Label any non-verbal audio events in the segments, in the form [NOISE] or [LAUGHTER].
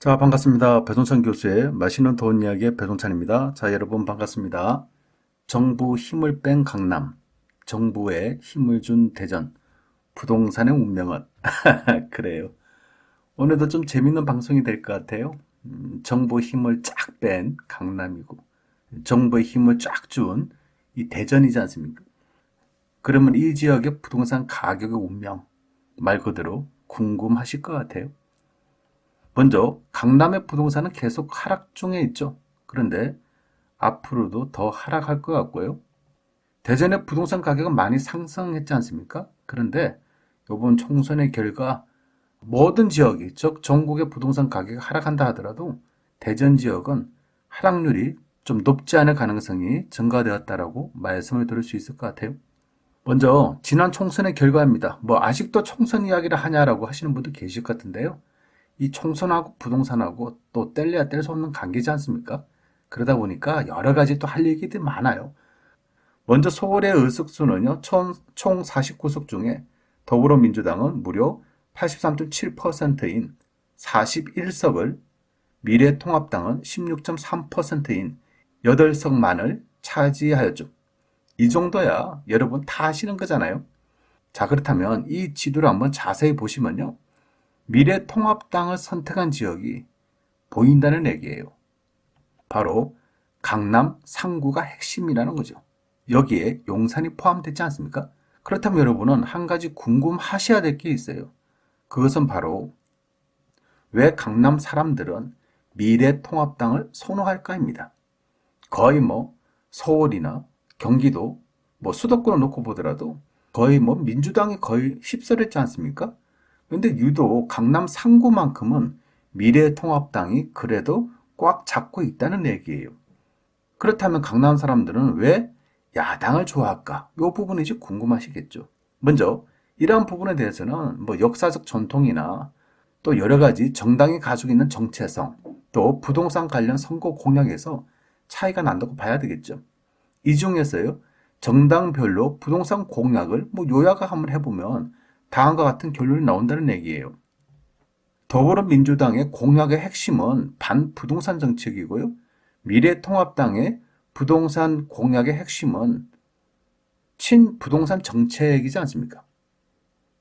자, 반갑습니다. 배동찬 교수의 맛있는 돈 이야기의 배동찬입니다. 자, 여러분 반갑습니다. 정부 힘을 뺀 강남, 정부에 힘을 준 대전, 부동산의 운명은? [LAUGHS] 그래요. 오늘도 좀 재밌는 방송이 될 것 같아요. 음, 정부 힘을 쫙 뺀 강남이고, 정부의 힘을 쫙 준 이 대전이지 않습니까? 그러면 이 지역의 부동산 가격의 운명, 말 그대로 궁금하실 것 같아요. 먼저 강남의 부동산은 계속 하락 중에 있죠. 그런데 앞으로도 더 하락할 것 같고요. 대전의 부동산 가격은 많이 상승했지 않습니까? 그런데 이번 총선의 결과 모든 지역이 즉 전국의 부동산 가격이 하락한다 하더라도 대전 지역은 하락률이 좀 높지 않을 가능성이 증가되었다라고 말씀을 드릴 수 있을 것 같아요. 먼저 지난 총선의 결과입니다. 뭐 아직도 총선 이야기를 하냐라고 하시는 분도 계실 것 같은데요. 이 총선하고 부동산하고 또 뗄래야 뗄 수 없는 관계지 않습니까? 그러다 보니까 여러 가지 또 할 얘기들이 많아요. 먼저 서울의 의석수는요, 총, 총 49석 중에 더불어민주당은 무려 83.7%인 41석을, 미래통합당은 16.3%인 8석만을 차지하였죠. 이 정도야 여러분 다 아시는 거잖아요. 자, 그렇다면 이 지도를 한번 자세히 보시면요. 미래통합당을 선택한 지역이 보인다는 얘기예요. 바로 강남 상구가 핵심이라는 거죠. 여기에 용산이 포함되지 않습니까? 그렇다면 여러분은 한 가지 궁금하셔야 될 게 있어요. 그것은 바로 왜 강남 사람들은 미래통합당을 선호할까입니다. 거의 뭐 서울이나 경기도 뭐 수도권을 놓고 보더라도 거의 뭐 민주당이 거의 휩쓸었지 않습니까? 근데 유독 강남 상구만큼은 미래통합당이 그래도 꽉 잡고 있다는 얘기예요. 그렇다면 강남 사람들은 왜 야당을 좋아할까? 이 부분이 이제 궁금하시겠죠. 먼저 이러한 부분에 대해서는 뭐 역사적 전통이나 또 여러 가지 정당이 가지고 있는 정체성, 또 부동산 관련 선거 공약에서 차이가 난다고 봐야 되겠죠. 이 중에서요, 정당별로 부동산 공약을 뭐 요약을 한번 해보면 다음과 같은 결론이 나온다는 얘기예요. 더불어민주당의 공약의 핵심은 반부동산 정책이고요. 미래통합당의 부동산 공약의 핵심은 친부동산 정책이지 않습니까?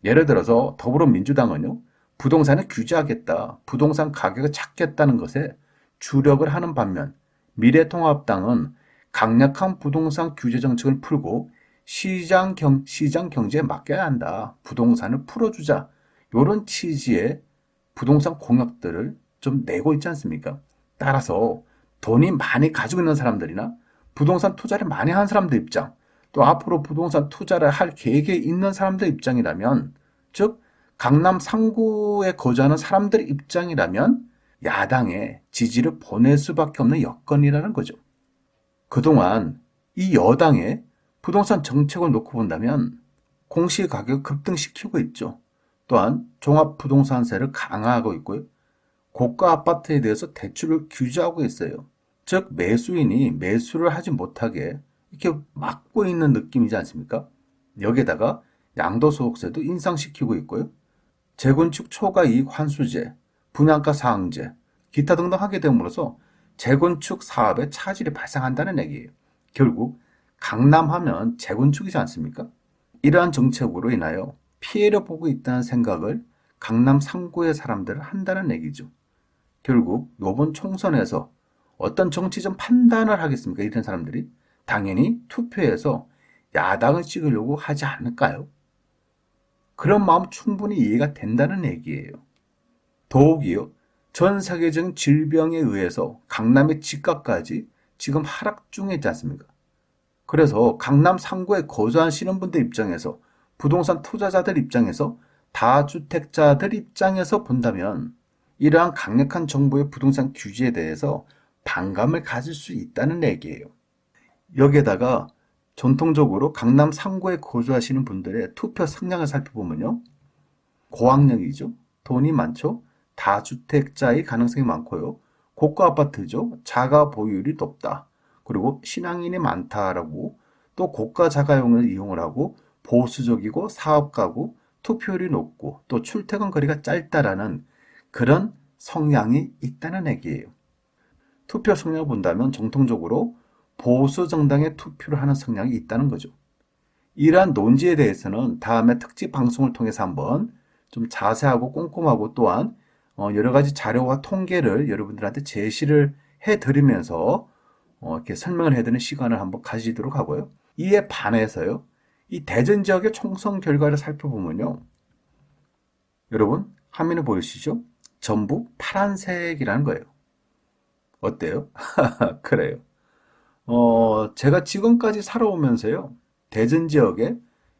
예를 들어서 더불어민주당은요, 부동산을 규제하겠다, 부동산 가격을 찾겠다는 것에 주력을 하는 반면 미래통합당은 강력한 부동산 규제 정책을 풀고 시장 경, 시장 경제에 맡겨야 한다. 부동산을 풀어주자. 이런 취지의 부동산 공약들을 좀 내고 있지 않습니까? 따라서 돈이 많이 가지고 있는 사람들이나 부동산 투자를 많이 한 사람들 입장, 또 앞으로 부동산 투자를 할 계획에 있는 사람들 입장이라면, 즉, 강남 상구에 거주하는 사람들 입장이라면 야당에 지지를 보낼 수밖에 없는 여건이라는 거죠. 그동안 이 여당의 부동산 정책을 놓고 본다면 공시가격 급등시키고 있죠. 또한 종합부동산세를 강화하고 있고요. 고가 아파트에 대해서 대출을 규제하고 있어요. 즉 매수인이 매수를 하지 못하게 이렇게 막고 있는 느낌이지 않습니까? 여기에다가 양도소득세도 인상시키고 있고요. 재건축 초과 이익 환수제, 분양가 상한제, 기타 등등 하게 됨으로써 재건축 사업에 차질이 발생한다는 얘기예요. 결국 강남하면 재건축이지 않습니까? 이러한 정책으로 인하여 피해를 보고 있다는 생각을 강남 상구의 사람들은 한다는 얘기죠. 결국 이번 총선에서 어떤 정치적 판단을 하겠습니까? 이런 사람들이 당연히 투표해서 야당을 찍으려고 하지 않을까요? 그런 마음 충분히 이해가 된다는 얘기예요. 더욱이요, 전 세계적인 질병에 의해서 강남의 집값까지 지금 하락 중에 있지 않습니까? 그래서 강남 상구에 거주하시는 분들 입장에서 부동산 투자자들 입장에서 다주택자들 입장에서 본다면 이러한 강력한 정부의 부동산 규제에 대해서 반감을 가질 수 있다는 얘기예요. 여기에다가 전통적으로 강남 상구에 거주하시는 분들의 투표 성향을 살펴보면요. 고학력이죠. 돈이 많죠. 다주택자의 가능성이 많고요. 고가 아파트죠. 자가 보유율이 높다. 그리고 신앙인이 많다라고 또 고가 자가용을 이용을 하고 보수적이고 사업가고 투표율이 높고 또 출퇴근 거리가 짧다라는 그런 성향이 있다는 얘기예요. 투표 성향을 본다면 정통적으로 보수 정당에 투표를 하는 성향이 있다는 거죠. 이러한 논지에 대해서는 다음에 특집 방송을 통해서 한번 좀 자세하고 꼼꼼하고 또한 어, 여러 가지 자료와 통계를 여러분들한테 제시를 해드리면서 어, 이렇게 설명을 해드리는 시간을 한번 가지도록 하고요. 이에 반해서요, 이 대전 지역의 총선 결과를 살펴보면요, 여러분 화면에 보이시죠? 전부 파란색이라는 거예요. 어때요? [LAUGHS] 그래요. 어, 제가 지금까지 살아오면서요, 대전 지역에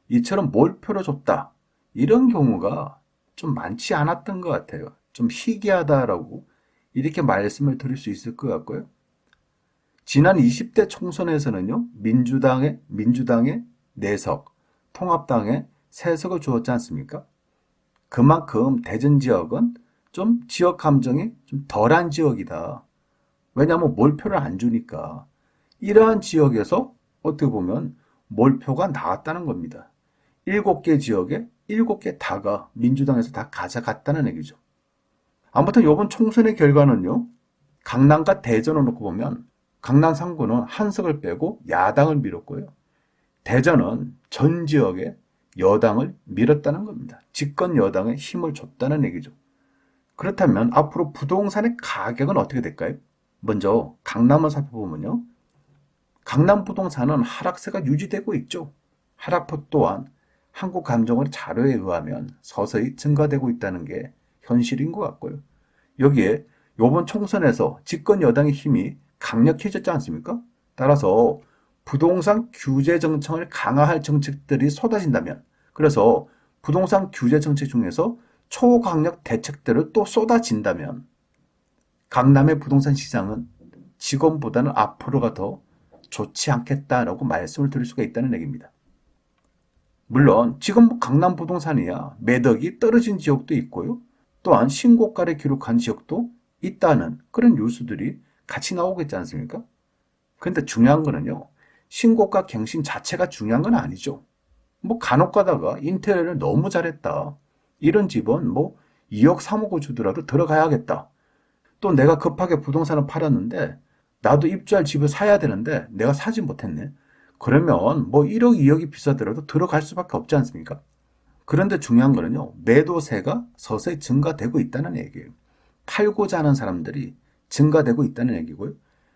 이처럼 몰표를 줬다. 이런 경우가 좀 많지 않았던 것 같아요. 좀 희귀하다라고 이렇게 말씀을 드릴 수 있을 것 같고요. 지난 20대 총선에서는요, 민주당의, 민주당의 4석, 통합당의 3석을 주었지 않습니까? 그만큼 대전 지역은 좀 지역 감정이 좀 덜한 지역이다. 왜냐하면 몰표를 안 주니까. 이러한 지역에서 어떻게 보면 몰표가 나왔다는 겁니다. 7개 지역에 7개 다가 민주당에서 다 가져갔다는 얘기죠. 아무튼 이번 총선의 결과는요. 강남과 대전을 놓고 보면 강남 3구는 한석을 빼고 야당을 밀었고요. 대전은 전 지역에 여당을 밀었다는 겁니다. 집권 여당에 힘을 줬다는 얘기죠. 그렇다면 앞으로 부동산의 가격은 어떻게 될까요? 먼저 강남을 살펴보면요. 강남 부동산은 하락세가 유지되고 있죠. 하락폭 또한 한국감정원의 자료에 의하면 서서히 증가되고 있다는 게 현실인 것 같고요. 여기에 이번 총선에서 집권 여당의 힘이 강력해졌지 않습니까? 따라서 부동산 규제 정책을 강화할 정책들이 쏟아진다면 그래서 부동산 규제 정책 중에서 초강력 대책들을 또 쏟아진다면 강남의 부동산 시장은 지금보다는 앞으로가 더 좋지 않겠다라고 말씀을 드릴 수가 있다는 얘기입니다. 물론 지금 뭐 강남 부동산이야 매덕이 떨어진 지역도 있고요. 또한 신고가를 기록한 지역도 있다는 그런 뉴스들이 같이 나오겠지 않습니까? 근데 중요한 거는요. 신고가 갱신 자체가 중요한 건 아니죠. 뭐 간혹 가다가 인테리어를 너무 잘했다. 이런 집은 뭐 2억 3억을 주더라도 들어가야겠다. 또 내가 급하게 부동산을 팔았는데 나도 입주할 집을 사야 되는데 내가 사지 못했네. 그러면 뭐 1억 2억이 비싸더라도 들어갈 수밖에 없지 않습니까? 그런데 중요한 거는요. 매도세가 서서히 증가되고 있다는 얘기예요. 팔고자 하는 사람들이 증가되고 있다는 얘기고요.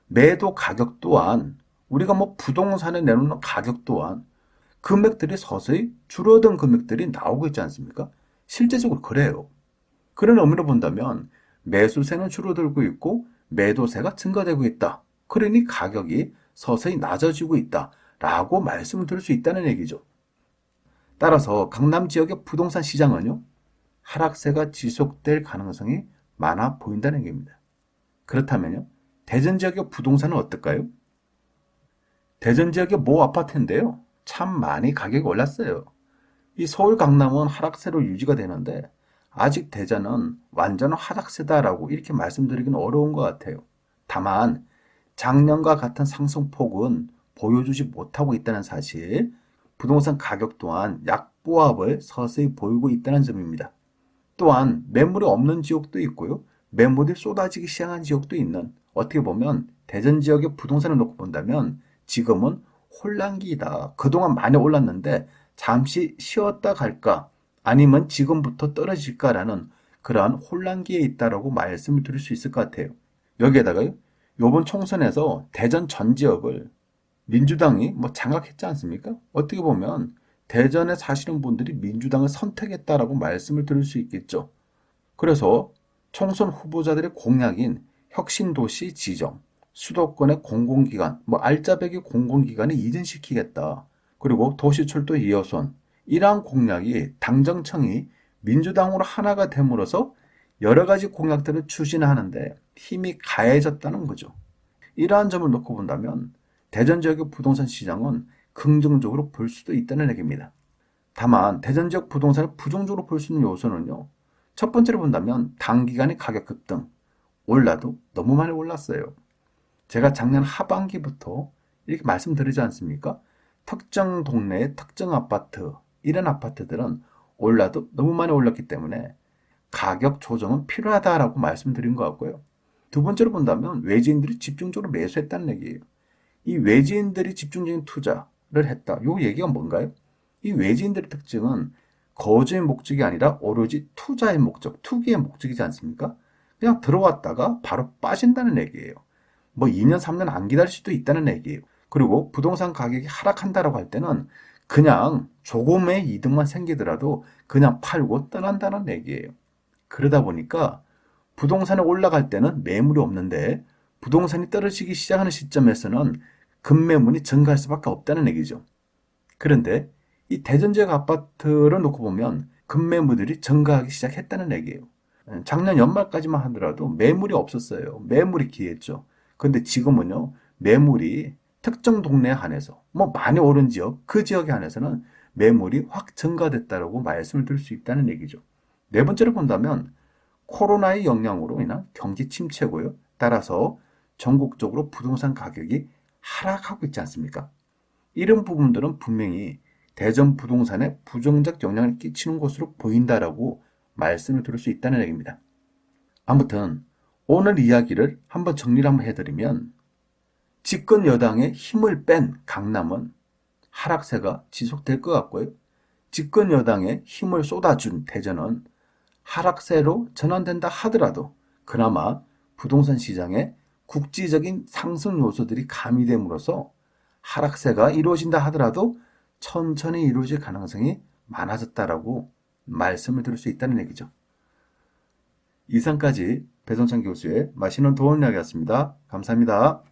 매도 가격 또한 우리가 뭐 부동산에 내놓는 가격 또한 금액들이 서서히 줄어든 금액들이 나오고 있지 않습니까? 실제적으로 그래요. 그런 의미로 본다면 매수세는 줄어들고 있고 매도세가 증가되고 있다. 그러니 가격이 서서히 낮아지고 있다. 라고 말씀을 드릴 수 있다는 얘기죠. 따라서 강남 지역의 부동산 시장은요, 하락세가 지속될 가능성이 많아 보인다는 얘기입니다. 그렇다면요, 대전 지역의 부동산은 어떨까요? 대전 지역의 모 아파트인데요, 참 많이 가격이 올랐어요. 이 서울 강남은 하락세로 유지가 되는데, 아직 대전은 완전 하락세다라고 이렇게 말씀드리기는 어려운 것 같아요. 다만, 작년과 같은 상승폭은 보여주지 못하고 있다는 사실, 부동산 가격 또한 약보합을 서서히 보이고 있다는 점입니다. 또한 매물이 없는 지역도 있고요. 매물이 쏟아지기 시작한 지역도 있는 어떻게 보면 대전 지역의 부동산을 놓고 본다면 지금은 혼란기이다. 그동안 많이 올랐는데 잠시 쉬었다 갈까 아니면 지금부터 떨어질까라는 그러한 혼란기에 있다라고 말씀을 드릴 수 있을 것 같아요. 여기에다가요. 이번 총선에서 대전 전 지역을 민주당이 뭐 장악했지 않습니까? 어떻게 보면 대전에 사시는 분들이 민주당을 선택했다라고 말씀을 드릴 수 있겠죠. 그래서 총선 후보자들의 공약인 혁신도시 지정, 수도권의 공공기관, 뭐 알짜배기 공공기관에 이전시키겠다. 그리고 도시철도 2호선, 이러한 공약이 당정청이 민주당으로 하나가 됨으로써 여러 가지 공약들을 추진하는데 힘이 가해졌다는 거죠. 이러한 점을 놓고 본다면 대전 지역의 부동산 시장은 긍정적으로 볼 수도 있다는 얘기입니다. 다만 대전 지역 부동산을 부정적으로 볼 수 있는 요소는요. 첫 번째로 본다면 단기간의 가격 급등, 올라도 너무 많이 올랐어요. 제가 작년 하반기부터 이렇게 말씀드리지 않습니까? 특정 동네의 특정 아파트, 이런 아파트들은 올라도 너무 많이 올랐기 때문에 가격 조정은 필요하다라고 말씀드린 것 같고요. 두 번째로 본다면 외지인들이 집중적으로 매수했다는 얘기예요. 이 외지인들이 집중적인 투자를 했다. 요 얘기가 뭔가요? 이 외지인들의 특징은 거주의 목적이 아니라 오로지 투자의 목적, 투기의 목적이지 않습니까? 그냥 들어왔다가 바로 빠진다는 얘기예요. 뭐 2년, 3년 안 기다릴 수도 있다는 얘기예요. 그리고 부동산 가격이 하락한다라고 할 때는 그냥 조금의 이득만 생기더라도 그냥 팔고 떠난다는 얘기예요. 그러다 보니까 부동산이 올라갈 때는 매물이 없는데 부동산이 떨어지기 시작하는 시점에서는 급매물이 증가할 수밖에 없다는 얘기죠. 그런데 이 대전 지역 아파트를 놓고 보면 급매물들이 증가하기 시작했다는 얘기예요. 작년 연말까지만 하더라도 매물이 없었어요. 매물이 기했죠. 근데 지금은요, 매물이 특정 동네에 한해서, 뭐 많이 오른 지역, 그 지역에 한해서는 매물이 확 증가됐다라고 말씀을 드릴 수 있다는 얘기죠. 네 번째로 본다면 코로나의 영향으로 인한 경기 침체고요. 따라서 전국적으로 부동산 가격이 하락하고 있지 않습니까? 이런 부분들은 분명히 대전 부동산에 부정적 영향을 끼치는 것으로 보인다라고 말씀을 드릴 수 있다는 얘기입니다. 아무튼 오늘 이야기를 한번 정리를 한번 해드리면 집권 여당의 힘을 뺀 강남은 하락세가 지속될 것 같고요. 집권 여당의 힘을 쏟아준 대전은 하락세로 전환된다 하더라도 그나마 부동산 시장에 국지적인 상승 요소들이 가미됨으로써 하락세가 이루어진다 하더라도 천천히 이루어질 가능성이 많아졌다라고 말씀을 드릴 수 있다는 얘기죠. 이상까지 배선창 교수의 맛있는 도움 이야기였습니다. 감사합니다.